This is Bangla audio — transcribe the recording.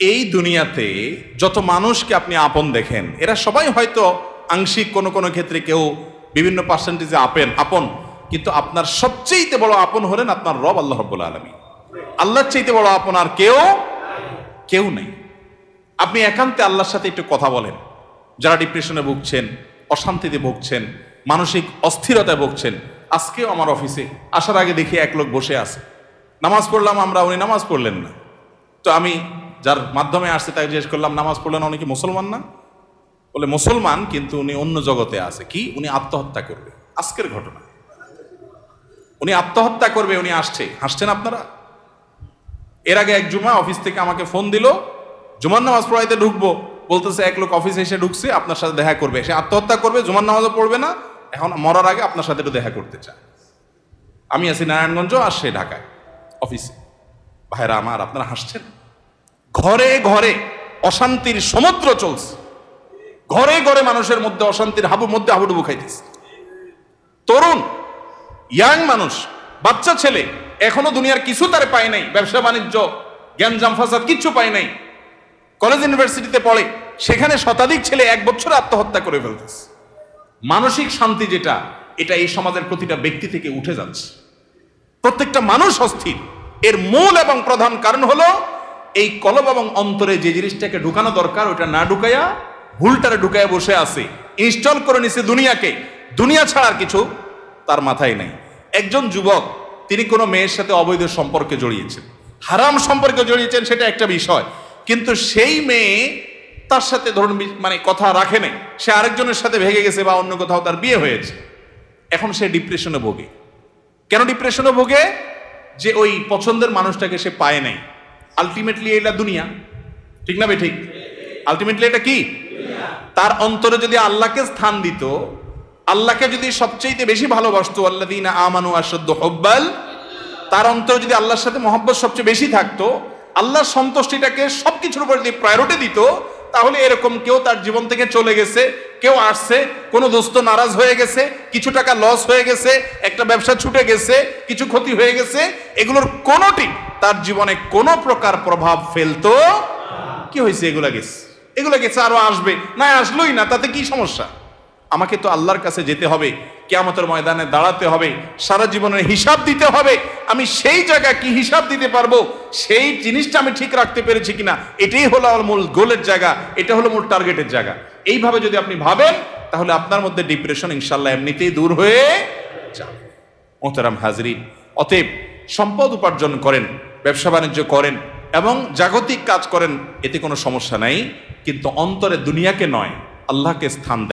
এই দুনিয়াতে যত মানুষকে আপনি আপন দেখেন, এরা সবাই হয়তো আংশিক কোনো কোনো ক্ষেত্রে কেউ বিভিন্ন পার্সেন্টেজে আপেন, আপন। কিন্তু আপনার সবচেয়েতে বড় আপন হলেন আপনার রব আল্লাহ রব্বুল আলমী আল্লাহর চাইতে বড় আপন আর কেউ কেউ নেই। আপনি একান্তে আল্লাহর সাথে একটু কথা বলেন। যারা ডিপ্রেশনে ভুগছেন, অশান্তিতে ভুগছেন, মানসিক অস্থিরতায় ভুগছেন, আজকেও আমার অফিসে আসার আগে দেখি এক লোক বসে আছে। নামাজ পড়লাম আমরা, উনি নামাজ পড়লেন না। তো আমি যার মাধ্যমে আসছে তাকে জিজ্ঞেস করলাম, নামাজ পড়লেন উনি কি মুসলমান না? বলে, মুসলমান, কিন্তু উনি অন্য জগতে আছে। কি? উনি আত্মহত্যা করবে। আজকের ঘটনা। উনি আত্মহত্যা করবে, উনি আসছে। হাসছেন আপনারা? এর আগে এক জুমা অফিস থেকে আমাকে ফোন দিল, জুমার নামাজ পড়াইতে ঢুকবো। বলতেছে, এক লোক অফিসে এসে ঢুকছে, আপনার সাথে দেখা করবে। সে আত্মহত্যা করবে, জুমার নামাজও পড়বে না, এখন মরার আগে আপনার সাথে একটু দেখা করতে চায়। আমি আছি নারায়ণগঞ্জ, আর সে ঢাকায়, অফিসে। ভাইরা আমার, আপনারা হাসছেন? ঘরে ঘরে অশান্তির সমুদ্র চলছে। ঘরে ঘরে মানুষের মধ্যে অশান্তির হাবুর মধ্যে হাবুডুবু খাইতেছে। তরুণ ইয়াং মানুষ, বাচ্চা ছেলে, এখনও দুনিয়ার কিছু তারে পায় নাই। ব্যবসা, বাণিজ্য জ্ঞানজাম ফাসাদ কিচ্ছু পায় নাই। কলেজ ইউনিভার্সিটিতে পড়ে, সেখানে শতাধিক ছেলে এক বছর আত্মহত্যা করে ফেলতেছে। মানসিক শান্তি যেটা, এটা এই সমাজের প্রতিটা ব্যক্তি থেকে উঠে যাচ্ছে। প্রত্যেকটা মানুষ অস্থির। এর মূল এবং প্রধান কারণ হলো এই কলব এবং অন্তরে যে জিনিসটাকে ঢুকানো দরকার ওটা না ঢুকাইয়া ভুলটারে ঢুকাইয়া বসে আছে। ইনস্টল করে নিছে দুনিয়াকে। দুনিয়া ছাড়ার কিছু তার মাথায় নাই। একজন যুবক, তিনি কোনো মেয়ের সাথে অবৈধ সম্পর্কে জড়িয়েছেন। হারাম সম্পর্কে জড়িয়েছেন সেটা একটা বিষয়। কিন্তু সেই মেয়ে তার সাথে ধরুন মানে কথা রাখে নাই। সে আরেকজনের সাথে ভেগে গেছে বা অন্য কোথাও তার বিয়ে হয়েছে। এখন সে ডিপ্রেশনে ভোগে। কেন ডিপ্রেশনে ভোগে? যে ওই পছন্দের মানুষটাকে সে পায় নাই। আলটিমেটলি এটা দুনিয়া। ঠিক না ঠিক আলটিমেটলি এটা কি? তার অন্তরে যদি আল্লাহকে স্থান দিত, আল্লাহকে যদি সবচেয়ে বেশি ভালোবাসত ভালোবাসতো আল্লাদিন আমানু আসাদ্দ হব্বাল, তার অন্তরে যদি আল্লাহর সাথে মহব্বত সবচেয়ে বেশি থাকতো, আল্লাহর সন্তুষ্টিটাকে সবকিছুর উপর যদি প্রায়োরিটি দিত, তাহলে এরকম কেউ তার জীবন থেকে চলে গেছে, কেউ আসছে, কোনো দোস্ত নারাজ হয়ে গেছে, কিছু টাকা লস হয়ে গেছে, একটা ব্যবসা ছুটে গেছে, কিছু ক্ষতি হয়ে গেছে, এগুলোর কোনোটি তার জীবনে কোনো প্রকার প্রভাব ফেলতো কি হয়েছে এগুলা গেছে? এগুলা গেছে, আরও আসবে। না আসলোই না, তাতে কি সমস্যা? আমাকে তো আল্লাহর কাছে যেতে হবে, কেয়ামতের ময়দানে দাঁড়াতে হবে, সারা জীবনের হিসাব দিতে হবে। আমি সেই জায়গা কি হিসাব দিতে পারব? সেই জিনিসটা আমি ঠিক রাখতে পেরেছি কিনা? এটাই হলো আমার মূল গোলের জায়গা, এটা হলো মূল টার্গেটের জায়গা। এইভাবে যদি আপনি ভাবেন, তাহলে আপনার মধ্যে ডিপ্রেশন ইনশাল্লাহ এমনিতেই দূর হয়ে যাবে। মোহতারাম হাজরিন, অতএব সম্পদ উপার্জন করেন ব্যবসা বাণিজ্য করেন এবং জাগতিক কাজ করেন, এতে কোনো সমস্যা নাই। কিন্তু অন্তরে দুনিয়াকে নয়, আল্লাহকে স্থান